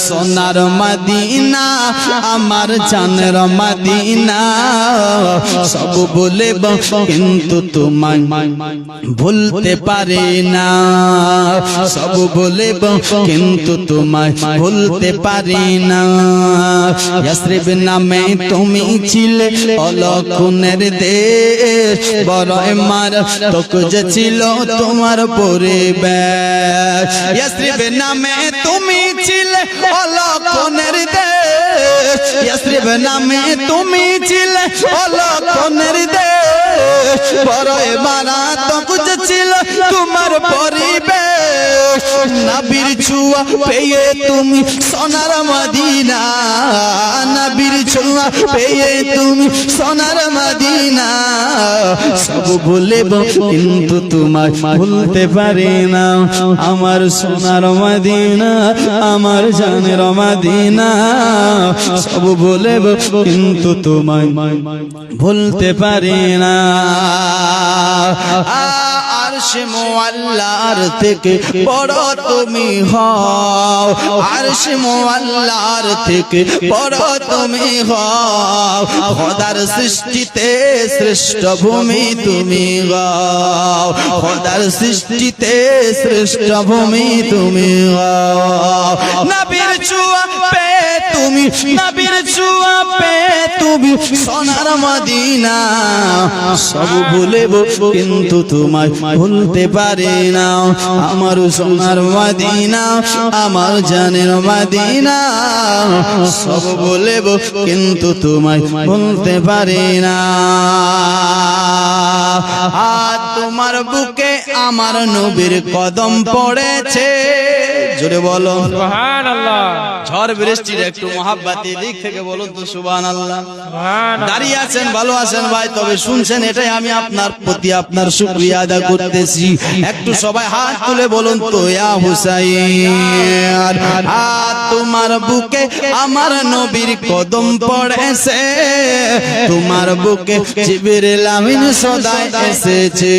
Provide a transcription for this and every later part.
সোনার মদিনা আমার জানের মদিনা। সব বলে কিন্তু তোমায় ভুলতে পারে না। সব বলে কিন্তু তোমায় ভুলতে পারি না। নামে তুমি ছিলে অলক্ষণের দেশ। বড় মার তোক যে ছিল তোমার পরিবেশ। ইয়াসরিব নামে তুমি ছিলে অলক্ষণের দেশ। ইয়াসরিব, নামে তুমি ছিলে অলক্ষণের দেশ। বড় মারা তোক যে ছিল তোমার পরিবেশ। নাবির ছুয়া পেয়ে তুমি সোনার মদিনা। নাবির ছুয়া পেয়ে তুমি সোনার মদিনা। সব ভুলে কিন্তু তোমায় ভুলতে পারি না। আমার সোনার মাদিনা, আমার জানের মাদিনা, সব ভুলে কিন্তু তোমায় ভুলতে পারি না। আরশ মোয়াল্লার থেকে বড় তুমি হও। আরশ মোয়াল্লার থেকে বড় তুমি হও। খোদার সৃষ্টিতে শ্রেষ্ঠ ভূমি তুমি গাও খোদার সৃষ্টিতে শ্রেষ্ঠ ভূমি তুমি গাও নবীর চুয়া তুমি নবীর চুয়া পে তুমি সোনার মদিনা। সব ভুলে কিন্তু তোমায় ভুলতে পারে না। আমার সোনার মদিনা, আমার জানের মদিনা। সব বলে কিন্তু তোমায় ভুলতে পারে না। আর তোমার বুকে আমার নবীর কদম পড়েছে। জোরে বলো। ঝড় বৃষ্টির একটু মহাব্বাতি দিক থেকে বলুন তো সুবান আল্লাহ দাঁড়িয়ে আছেন ভালো আছেন ভাই তবে শুনছেন এটাই আমি আপনার প্রতি আপনার শুক্রিয়া আদা করতেছি। একটু সবাই হাত তুলে বলুন তো ইয়া হুসাইন হাত তোমার বুকে আমার নবীর কদম পড়েছে। তোমার বুকে জিবরিল আমিন সদাই এসেছে।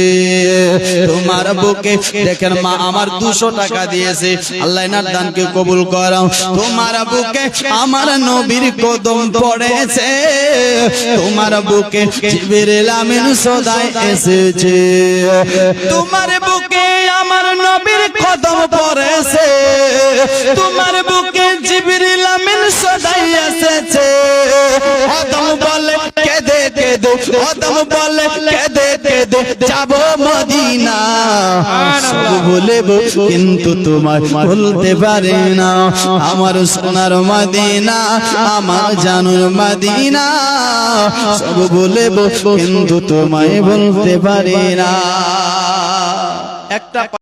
তোমার বুকে দেখেন মা আমার দুশো টাকা দিয়েছে। আল্লাহ না দানকে কবুল করাও তোমার বুকে আমার নবীর কদম পড়েছে। তোমার বুকে জিবরিল আমিন সদাই এসেছে। তোমার বুকে আমার নবীর কদম পড়েছে। তোমার বুকে জিবরিল আমিন সদাই এসেছে। কদম বলে কেঁদে কেঁদে যাব মদিনা। সব বলে কিন্তু তোমার বলতে পারে না। আমার সোনার মদিনা আমার জানুর মদিনা। সব বলে কিন্তু তোমায় বলতে পারে না। একটা